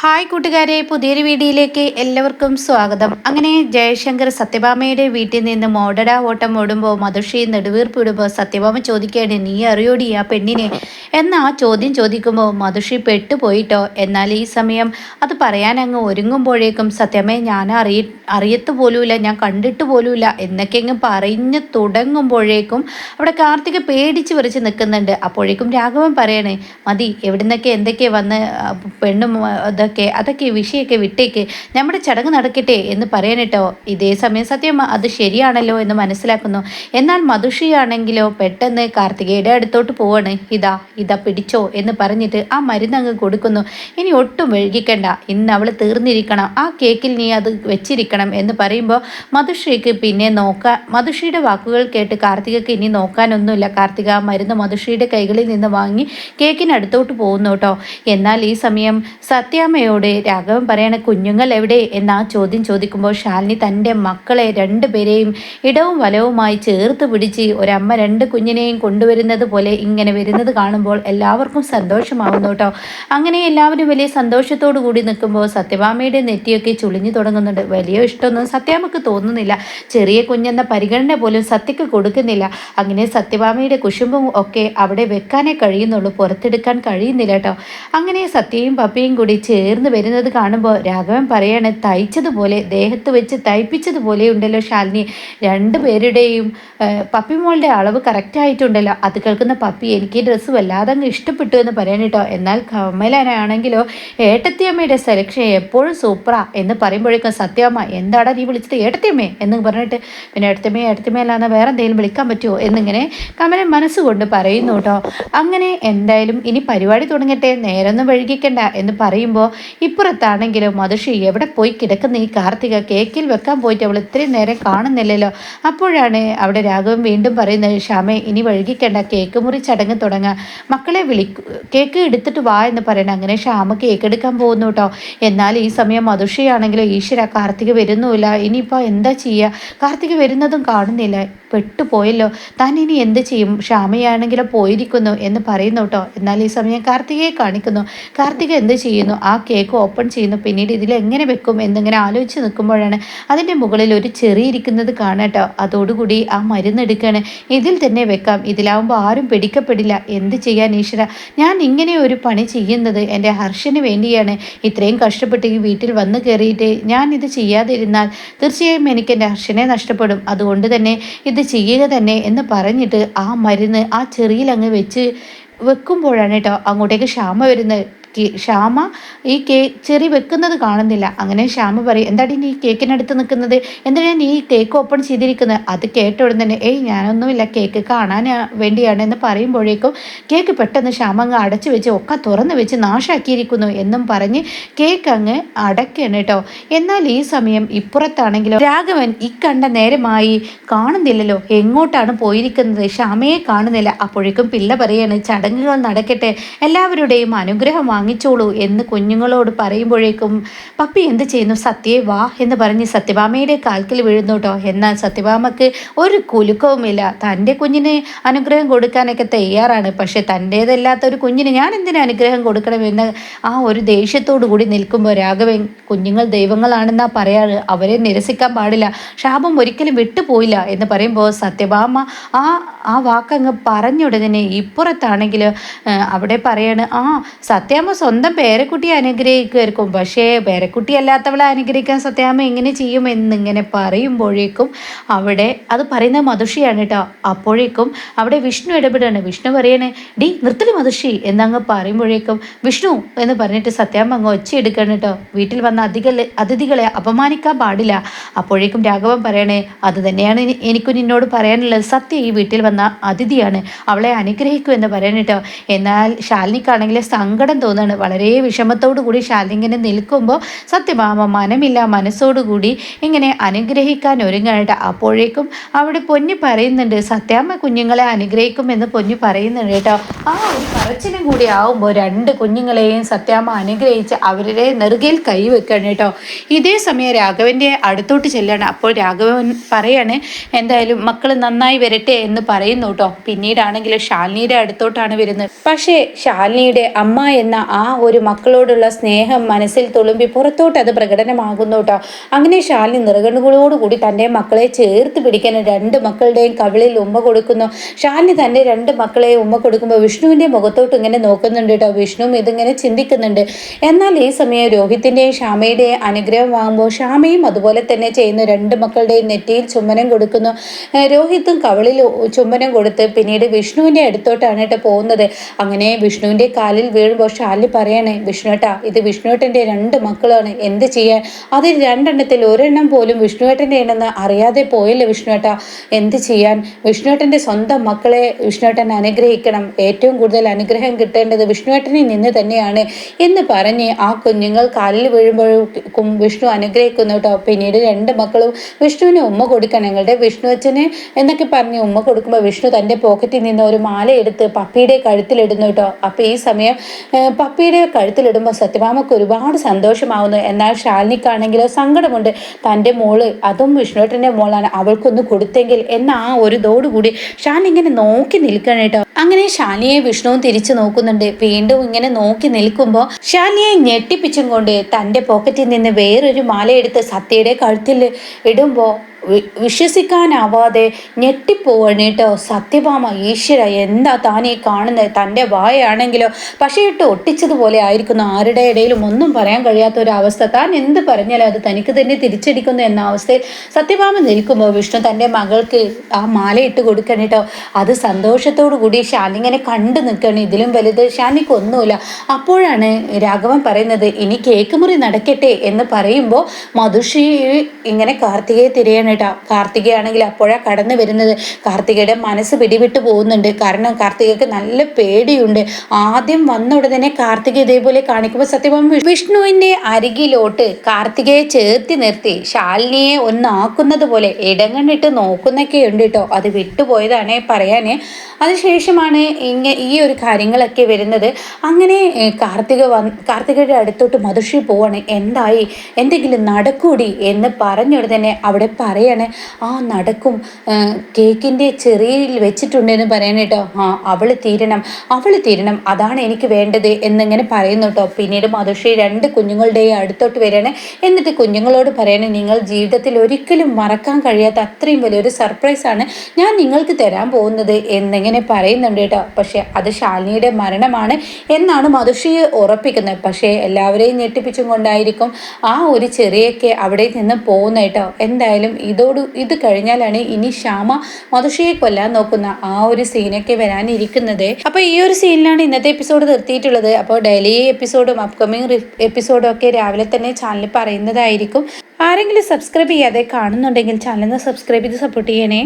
Hi കൂട്ടുകാരെ പുതിയൊരു വീഡിയോയിലേക്ക് എല്ലാവർക്കും സ്വാഗതം. അങ്ങനെ ജയശങ്കർ സത്യഭാമയുടെ വീട്ടിൽ നിന്ന് മോഡട ഓട്ടം ഓടുമ്പോൾ മധുഷി നെടുവീർപ്പ് ഇടുമ്പോൾ സത്യഭാമ ചോദിക്കുകയാണ് നീ അറിയോടി ആ പെണ്ണിനെ? എന്നാ ചോദ്യം ചോദിക്കുമ്പോൾ മധുഷി പെട്ടുപോയിട്ടോ. എന്നാൽ ഈ സമയം അത് പറയാൻ അങ്ങ് ഒരുങ്ങുമ്പോഴേക്കും സത്യമേ ഞാൻ അറിയ അറിയത്ത് പോലുമില്ല ഞാൻ കണ്ടിട്ട് പോലുമില്ല എന്നൊക്കെ അങ്ങ് പറഞ്ഞ് തുടങ്ങുമ്പോഴേക്കും അവിടെ കാർത്തിക പേടിച്ച് വിറച്ച് നിൽക്കുന്നുണ്ട്. അപ്പോഴേക്കും രാഘവൻ പറയണേ മതി എവിടുന്നൊക്കെ എന്തൊക്കെ വന്ന് പെണ്ണും ആ, ഇതൊക്കെ അതൊക്കെ വിഷയമൊക്കെ വിട്ടേക്ക് നമ്മുടെ ചടങ്ങ് നടക്കട്ടെ എന്ന് പറയാനിട്ടോ. ഇതേ സമയം സത്യം അത് ശരിയാണല്ലോ എന്ന് മനസ്സിലാക്കുന്നു. എന്നാൽ മധുഷിയാണെങ്കിലോ പെട്ടെന്ന് കാർത്തികയുടെ അടുത്തോട്ട് പോവാണ്. ഇതാ ഇതാ പിടിച്ചോ എന്ന് പറഞ്ഞിട്ട് ആ മരുന്ന് അങ്ങ് കൊടുക്കുന്നു. ഇനി ഒട്ടും വഴുകിക്കണ്ട ഇന്ന് അവൾ തീർന്നിരിക്കണം. ആ കേക്കിൽ നീ അത് വെച്ചിരിക്കണം എന്ന് പറയുമ്പോൾ മധുശ്രീക്ക് പിന്നെ നോക്കാൻ മധുശ്രീയുടെ വാക്കുകൾ കേട്ട് കാർത്തികക്ക് ഇനി നോക്കാനൊന്നുമില്ല. കാർത്തിക ആ മരുന്ന് മധുശ്രീയുടെ കൈകളിൽ നിന്ന് വാങ്ങി കേക്കിനടുത്തോട്ട് പോകുന്നു കേട്ടോ. എന്നാൽ ഈ സമയം സത്യാമ്മയോട് രാഘവൻ പറയണ കുഞ്ഞുങ്ങൾ എവിടെ? എന്ന ചോദ്യം ചോദിക്കുമ്പോൾ ശാലിനി തന്റെ മക്കളെ രണ്ടുപേരെയും ഇടവും വലവുമായി ചേർത്ത് പിടിച്ച് ഒരമ്മ രണ്ട് കുഞ്ഞിനെയും കൊണ്ടുവരുന്നത് പോലെ ഇങ്ങനെ വരുന്നത് കാണുമ്പോൾ എല്ലാവർക്കും സന്തോഷമാവുന്നു കേട്ടോ. അങ്ങനെ എല്ലാവരും വലിയ സന്തോഷത്തോടു കൂടി നിൽക്കുമ്പോൾ സത്യഭാമയുടെ നെറ്റിയൊക്കെ ചുളിഞ്ഞു തുടങ്ങുന്നുണ്ട്. വലിയ ഇഷ്ടമൊന്നും സത്യാമ്മക്ക് തോന്നുന്നില്ല. ചെറിയ കുഞ്ഞെന്ന പരിഗണന പോലും സത്യക്ക് കൊടുക്കുന്നില്ല. അങ്ങനെ സത്യഭാമയുടെ കുശുമ്പും ഒക്കെ അവിടെ വെക്കാനേ കഴിയുന്നുള്ളൂ. പുറത്തെടുക്കാൻ കഴിയുന്നില്ല കേട്ടോ. അങ്ങനെ സത്യയും പപ്പയും കൂടി ചേർന്ന് വരുന്നത് കാണുമ്പോൾ രാഘവൻ പറയാണ് തയ്ച്ചതുപോലെ ദേഹത്ത് വെച്ച് തയ്പ്പിച്ചതുപോലെ ഉണ്ടല്ലോ ശാലിനി. രണ്ടുപേരുടെയും പേരുടെയും പപ്പിമോളുടെ അളവ് കറക്റ്റ് ആയിട്ടുണ്ടല്ലോ. അത് കേൾക്കുന്ന പപ്പി എനിക്ക് ഡ്രസ്സ് വല്ലാതെ അങ്ങ് ഇഷ്ടപ്പെട്ടു എന്ന് പറയാൻ കേട്ടോ. എന്നാൽ കമലാനാണെങ്കിലോ ഏട്ടത്തിയമ്മയുടെ സെലക്ഷൻ എപ്പോഴും സൂപ്പറാ എന്ന് പറയുമ്പോഴേക്കും സത്യമ്മ എന്താടാ നീ വിളിച്ചത് ഏട്ടത്തിയമ്മേ? എന്ന് പറഞ്ഞിട്ട് പിന്നെ ഏട്ടത്തിയമ്മ ഏട്ടത്തിയമ്മ അല്ലാതെ വേറെ എന്തെങ്കിലും വിളിക്കാൻ പറ്റുമോ എന്നിങ്ങനെ കമലൻ മനസ്സുകൊണ്ട് പറയുന്നു കേട്ടോ. അങ്ങനെ എന്തായാലും ഇനി പരിപാടി തുടങ്ങട്ടെ നേരൊന്നും വഴുകിക്കണ്ട എന്ന് പറയുമ്പോൾ ഇപ്പുറത്താണെങ്കിലും മധുഷി എവിടെ പോയി കിടക്കുന്ന ഈ കാർത്തിക കേക്കിൽ വെക്കാൻ പോയിട്ട് അവൾ ഇത്രയും നേരം കാണുന്നില്ലല്ലോ. അപ്പോഴാണ് അവിടെ രാഘവൻ വീണ്ടും പറയുന്നത് ഷാമേ ഇനി വഴുകിക്കേണ്ട കേക്ക് മുറി ചടങ്ങ് തുടങ്ങാം. മക്കളെ വിളിക്കു കേക്ക് എടുത്തിട്ട് വാ എന്ന് പറയണം. അങ്ങനെ ശ്യാമ കേക്ക് എടുക്കാൻ പോകുന്നു കേട്ടോ എന്നാൽ ഈ സമയം മധുഷിയാണെങ്കിലോ ഈശ്വര കാർത്തിക വരുന്നുമില്ല. ഇനിയിപ്പോൾ എന്താ ചെയ്യുക കാർത്തിക വരുന്നതും കാണുന്നില്ല. പെട്ടുപോയല്ലോ. താൻ ഇനി എന്ത് ചെയ്യും? ക്ഷാമയാണെങ്കിലോ പോയിരിക്കുന്നു എന്ന് പറയുന്നു കേട്ടോ. എന്നാൽ ഈ സമയം കാർത്തികയെ കാണിക്കുന്നു. കാർത്തിക എന്ത് ചെയ്യുന്നു? ആ കേക്ക് ഓപ്പൺ ചെയ്യുന്നു. പിന്നീട് ഇതിൽ എങ്ങനെ വെക്കും എന്നിങ്ങനെ ആലോചിച്ച് നിൽക്കുമ്പോഴാണ് അതിന്റെ മുകളിൽ ഒരു ചെറി ഇരിക്കുന്നത് കാണാട്ടോ അതോടുകൂടി ആ മരുന്ന് എടുക്കുകയാണ്. ഇതിൽ തന്നെ വെക്കാം. ഇതിലാവുമ്പോൾ ആരും പിടിക്കപ്പെടില്ല. എന്ത് ചെയ്യാൻ ഈശ്വര? ഞാൻ ഇങ്ങനെ ഒരു പണി ചെയ്യുന്നത് എന്റെ ഹർഷന് വേണ്ടിയാണ്. ഇത്രയും കഷ്ടപ്പെട്ട് ഈ വീട്ടിൽ വന്നു കയറിയിട്ട് ഞാൻ ഇത് ചെയ്യാതിരുന്നാൽ തീർച്ചയായും എനിക്ക് എന്റെ ഹർഷനെ നഷ്ടപ്പെടും. അതുകൊണ്ട് തന്നെ ഇത് ചെയ്യുക തന്നെ എന്ന് പറഞ്ഞിട്ട് ആ മരുന്ന് ആ ചെറിയിലങ്ങ് വെച്ച് വെക്കുമ്പോഴാണ് കേട്ടോ അങ്ങോട്ടേക്ക് ക്ഷാമ വരുന്നത്. ശ്യാമ ഈ കേ ചെറി വെക്കുന്നത് കാണുന്നില്ല. അങ്ങനെ ശ്യാമ പറയും എന്താടി നീ കേക്കിനടുത്ത് നിൽക്കുന്നത്? നീ ഈ കേക്ക് ഓപ്പൺ ചെയ്തിരിക്കുന്നത്? അത് കേട്ട ഉടൻ തന്നെ ഏയ് ഞാനൊന്നുമില്ല കേക്ക് കാണാൻ വേണ്ടിയാണ് എന്ന് പറയുമ്പോഴേക്കും കേക്ക് പെട്ടെന്ന് ശ്യാമ അങ്ങ് അടച്ചു വെച്ച് ഒക്കെ തുറന്ന് വെച്ച് നാശാക്കിയിരിക്കുന്നു എന്നും പറഞ്ഞ് കേക്ക് അങ്ങ് അടയ്ക്കണം കേട്ടോ. എന്നാൽ ഈ സമയം ഇപ്പുറത്താണെങ്കിലും രാഘവൻ ഇക്കണ്ട നേരമായി കാണുന്നില്ലല്ലോ. എങ്ങോട്ടാണ് പോയിരിക്കുന്നത്? ശ്യാമയെ കാണുന്നില്ല. അപ്പോഴേക്കും പിള്ള പറയാണ് ചടങ്ങുകൾ നടക്കട്ടെ. എല്ലാവരുടെയും അനുഗ്രഹം വാങ്ങിച്ചോളൂ എന്ന് കുഞ്ഞുങ്ങളോട് പറയുമ്പോഴേക്കും പപ്പി എന്ത് ചെയ്യുന്നു? സത്യേ വാ എന്ന് പറഞ്ഞ് സത്യഭാമയുടെ കാൽക്കൽ വീഴുന്നു കേട്ടോ. എന്നാൽ സത്യഭാമക്ക് ഒരു കുലുക്കവുമില്ല. തന്റെ കുഞ്ഞിന് അനുഗ്രഹം കൊടുക്കാനൊക്കെ തയ്യാറാണ്. പക്ഷെ തന്റേതല്ലാത്ത ഒരു കുഞ്ഞിന് ഞാൻ എന്തിനു അനുഗ്രഹം കൊടുക്കണമെന്ന് ആ ഒരു ദേഷ്യത്തോടു കൂടി നിൽക്കുമ്പോൾ രാഘവൻ കുഞ്ഞുങ്ങൾ ദൈവങ്ങളാണെന്നാ പറയാറ്. അവരെ നിരസിക്കാൻ പാടില്ല. ശാപം ഒരിക്കലും വിട്ടുപോയില്ല എന്ന് പറയുമ്പോൾ സത്യഭാമ ആ ആ വാക്കങ്ങ് പറഞ്ഞുടനെ ഇപ്പുറത്താണെങ്കിൽ അവിടെ പറയാണ് ആ സത്യാമ്മ സ്വന്തം പേരക്കുട്ടി അനുഗ്രഹിക്കുമായിരിക്കും പക്ഷേ പേരക്കുട്ടി അല്ലാത്തവളെ അനുഗ്രഹിക്കാൻ സത്യാമ്മ എങ്ങനെ ചെയ്യും എന്നിങ്ങനെ പറയുമ്പോഴേക്കും അവിടെ അത് പറയുന്ന മധുഷിയാണ് കേട്ടോ. അപ്പോഴേക്കും അവിടെ വിഷ്ണു ഇടപെടുകയാണ് വിഷ്ണു പറയണേ ഡി നിർത്തൽ മധുഷി എന്നങ്ങ് പറയുമ്പോഴേക്കും വിഷ്ണു എന്ന് പറഞ്ഞിട്ട് സത്യാമ്മ അങ്ങ് ഒച്ച എടുക്കണം കേട്ടോ. വീട്ടിൽ വന്ന അധിക അതിഥികളെ അപമാനിക്കാൻ പാടില്ല. അപ്പോഴേക്കും രാഘവൻ പറയണേ അത് തന്നെയാണ് എനിക്ക് നിന്നോട് പറയാനുള്ളത്. സത്യ ഈ വീട്ടിൽ വന്ന അതിഥിയാണ്. അവളെ അനുഗ്രഹിക്കൂ എന്ന് പറയണം എന്നാൽ ശാലിനിക്കാണെങ്കിൽ സങ്കടം തോന്നുകയാണ് വളരെ വിഷമത്തോടു കൂടി ശാലിങ്ങനെ നിൽക്കുമ്പോൾ സത്യഭാമ മനമില്ല മനസ്സോടുകൂടി ഇങ്ങനെ അനുഗ്രഹിക്കാൻ ഒരുങ്ങായിട്ട് അപ്പോഴേക്കും അവിടെ പൊന്നി പറയുന്നുണ്ട് സത്യാമ്മ കുഞ്ഞുങ്ങളെ അനുഗ്രഹിക്കുമെന്ന് പൊന്നി പറയുന്നുണ്ട് കേട്ടോ. ആ ഒരു പറച്ചിലും കൂടി ആവുമ്പോൾ രണ്ട് കുഞ്ഞുങ്ങളെയും സത്യാമ്മ അനുഗ്രഹിച്ച് അവരുടെ നെറുകയിൽ കൈവെക്കുകയാണ് കേട്ടോ. ഇതേ സമയം രാഘവന്റെ അടുത്തോട്ട് ചെല്ലാണ് അപ്പോൾ രാഘവൻ പറയാണ് എന്തായാലും മക്കൾ നന്നായി വരട്ടെ എന്ന് പറയുന്നു കേട്ടോ. പിന്നീടാണെങ്കിൽ ശാലിനിയുടെ അടുത്തോട്ടാണ് വരുന്നത്. പക്ഷേ ശാലിനിയുടെ അമ്മ എന്ന ആ ഒരു മക്കളോടുള്ള സ്നേഹം മനസ്സിൽ തുളുമ്പി പുറത്തോട്ട് അത് പ്രകടനമാകുന്നു കേട്ടോ അങ്ങനെ ശാലിനി നിറകണ്ണുകളോടുകൂടി തന്റെ മക്കളെ ചേർത്ത് പിടിക്കാൻ രണ്ട് മക്കളുടെയും കവിളിൽ ഉമ്മ കൊടുക്കുന്നു. ശാലിനി തന്റെ രണ്ട് മക്കളെ ഉമ്മ കൊടുക്കുമ്പോൾ വിഷ്ണുവിന്റെ മുഖത്തോട്ട് ഇങ്ങനെ നോക്കുന്നുണ്ട് കേട്ടോ വിഷ്ണുവും ഇതിങ്ങനെ ചിന്തിക്കുന്നുണ്ട്. എന്നാൽ ഈ സമയം രോഹിത്തിന്റെയും ഷാമയുടെയും അനുഗ്രഹം വാങ്ങുമ്പോൾ ഷാമയും അതുപോലെ തന്നെ ചെയ്യുന്നു. രണ്ട് മക്കളുടെയും നെറ്റിയിൽ ചുമ്മനം കൊടുക്കുന്നു. രോഹിത്തും കവളിൽ ചുമ്മനം കൊടുത്ത് പിന്നീട് വിഷ്ണുവിന്റെ അടുത്തോട്ടാണ് കേട്ടോ പോകുന്നത്. അങ്ങനെ വിഷ്ണുവിന്റെ കാലിൽ വീഴുമ്പോൾ ഷാലി പറയണേ വിഷ്ണുവേട്ടാ ഇത് വിഷ്ണുവേട്ടന്റെ രണ്ട് മക്കളാണ്. എന്ത് ചെയ്യാൻ? അതിൽ രണ്ടെണ്ണത്തിൽ ഒരെണ്ണം പോലും വിഷ്ണുവേട്ടന്റെ ആണെന്ന് അറിയാതെ പോയല്ലേ വിഷ്ണുവേട്ട? എന്ത് ചെയ്യാൻ? വിഷ്ണുവേട്ടന്റെ സ്വന്തം മക്കളെ വിഷ്ണുവേട്ടൻ അനുഗ്രഹിക്കണം. ഏറ്റവും കൂടുതൽ അനുഗ്രഹം കിട്ടേണ്ടത് വിഷ്ണുവേട്ടനിൽ നിന്ന് തന്നെയാണ് എന്ന് പറഞ്ഞ് ആ കുഞ്ഞുങ്ങൾ കാലിൽ വീഴുമ്പോഴേക്കും വിഷ്ണു അനുഗ്രഹിക്കുന്നു കേട്ടോ. പിന്നീട് രണ്ട് മക്കളും വിഷ്ണുവിന് ഉമ്മ കൊടുക്കണം. ഞങ്ങളുടെ വിഷ്ണു അച്ഛന് എന്നൊക്കെ പറഞ്ഞ് ഉമ്മ കൊടുക്കുമ്പോൾ വിഷ്ണു തന്റെ പോക്കറ്റിൽ നിന്ന് ഒരു മാല എടുത്ത് പപ്പിയുടെ കഴുത്തിലിടുന്നു കേട്ടോ. അപ്പോൾ ഈ സമയം പപ്പിയുടെ കഴുത്തിലിടുമ്പോൾ സത്യഭാമക്ക് ഒരുപാട് സന്തോഷമാവുന്നു. എന്നാൽ ശാലിനിക്കാണെങ്കിലോ സങ്കടമുണ്ട്. തന്റെ മോൾ അതും വിഷ്ണുവേട്ടന്റെ മോളാണ്. അവൾക്കൊന്ന് കൊടുത്തെങ്കിൽ എന്ന ആ ഒരു ഇതോടുകൂടി ശാലിനി ഇങ്ങനെ നോക്കി നിൽക്കണം കേട്ടോ. അങ്ങനെ ശാലിനിയെ വിഷ്ണുവും തിരിച്ചു നോക്കുന്നുണ്ട്. വീണ്ടും ഇങ്ങനെ നോക്കി നിൽക്കുമ്പോൾ ശാലിനിയെ ഞെട്ടിപ്പിച്ചും കൊണ്ട് തന്റെ പോക്കറ്റിൽ നിന്ന് വേറൊരു മാലയെടുത്ത് സത്യയുടെ കഴുത്തിൽ ഇടുമ്പോൾ വിശ്വസിക്കാനാവാതെ ഞെട്ടിപ്പോവാണ് കേട്ടോ സത്യഭാമ ഈശ്വര എന്താ താനീ കാണുന്നത് തന്റെ വായാണെങ്കിലോ? പക്ഷേ ഇട്ട് ഒട്ടിച്ചതുപോലെ ആയിരിക്കുന്നു. ആരുടെ ഇടയിലും ഒന്നും പറയാൻ കഴിയാത്ത ഒരു അവസ്ഥ താൻ എന്ത് പറഞ്ഞാലും അത് തനിക്ക് തന്നെ തിരിച്ചടിക്കുന്നു എന്ന അവസ്ഥയിൽ സത്യഭാമ നിൽക്കുമ്പോൾ വിഷ്ണു തന്റെ മകൾക്ക് ആ മാല ഇട്ട് കൊടുക്കണം കേട്ടോ അത് സന്തോഷത്തോടു കൂടി ഷാനിങ്ങനെ കണ്ടു നിൽക്കണം. ഇതിലും വലുത് ഷാനിക്ക് ഒന്നുമില്ല അപ്പോഴാണ് രാഘവൻ പറയുന്നത് ഇനി കേക്ക് മുറി നടക്കട്ടെ എന്ന് പറയുമ്പോൾ മധുശ്രീ ഇങ്ങനെ കാർത്തികയെ തിരയാണ് കേട്ടോ. കാർത്തികയാണെങ്കിൽ അപ്പോഴാണ് കടന്നു വരുന്നത്. കാർത്തികയുടെ മനസ്സ് പിടിവിട്ട് പോകുന്നുണ്ട്. കാരണം കാർത്തികയ്ക്ക് നല്ല പേടിയുണ്ട്. ആദ്യം വന്ന ഉടനെ കാർത്തിക ഇതേപോലെ കാണിക്കുമ്പോൾ സത്യം വിഷ്ണുവിന്റെ അരികിലോട്ട് കാർത്തികയെ ചേർത്തി നിർത്തി. ശാലിനിയെ ഒന്നാക്കുന്നത് പോലെ ഇടങ്ങണിട്ട് നോക്കുന്നൊക്കെ ഉണ്ട് കേട്ടോ. അത് വിട്ടുപോയതാണ് പറയാൻ അതിനുശേഷമാണ് ഇങ്ങ ഈ ഒരു കാര്യങ്ങളൊക്കെ വരുന്നത്. അങ്ങനെ കാർത്തിക വന്ന് കാർത്തികയുടെ അടുത്തോട്ട് മധുഷി പോവാണ്. എന്തായി? എന്തെങ്കിലും നടക്കൂടി എന്ന് പറഞ്ഞുടനെ അവിടെ പറയാണ് ആ നടക്കും. കേക്കിന്റെ ചെറിയിൽ വെച്ചിട്ടുണ്ടെന്ന് പറയണ കേട്ടോ. ആ അവൾ തീരണം. അവൾ തീരണം. അതാണ് എനിക്ക് വേണ്ടത് എന്നിങ്ങനെ പറയുന്നു കേട്ടോ. പിന്നീട് മധുശ്രീ രണ്ട് കുഞ്ഞുങ്ങളുടെയും അടുത്തോട്ട് വരികയാണ്. എന്നിട്ട് കുഞ്ഞുങ്ങളോട് പറയണേ നിങ്ങൾ ജീവിതത്തിൽ ഒരിക്കലും മറക്കാൻ കഴിയാത്ത അത്രയും വലിയൊരു സർപ്രൈസാണ് ഞാൻ നിങ്ങൾക്ക് തരാൻ പോകുന്നത് എന്നിങ്ങനെ പറയുന്നുണ്ട് കേട്ടോ. പക്ഷേ അത് ശാലിനിയുടെ മരണമാണ് എന്നാണ് മധുഷിയെ ഉറപ്പിക്കുന്നത്. പക്ഷേ എല്ലാവരെയും ഞെട്ടിപ്പിച്ചും കൊണ്ടായിരിക്കും ആ ഒരു ചെറിയൊക്കെ അവിടെ നിന്ന് പോകുന്ന കേട്ടോ. എന്തായാലും ഇതോട് ഇത് കഴിഞ്ഞാലാണ് ഇനി ശ്യാമ മധുഷയെ കൊല്ലാൻ നോക്കുന്ന ആ ഒരു സീനൊക്കെ വരാനിരിക്കുന്നത്. അപ്പോൾ ഈ ഒരു സീനിലാണ് ഇന്നത്തെ എപ്പിസോഡ് നിർത്തിയിട്ടുള്ളത്. അപ്പോൾ ഡെയിലി എപ്പിസോഡും അപ്കമിങ് എപ്പിസോഡും ഒക്കെ രാവിലെ തന്നെ ചാനലിൽ പറയുന്നതായിരിക്കും. ആരെങ്കിലും സബ്സ്ക്രൈബ് ചെയ്യാതെ കാണുന്നുണ്ടെങ്കിൽ ചാനൽ സബ്സ്ക്രൈബ് ചെയ്ത് സപ്പോർട്ട് ചെയ്യണേ.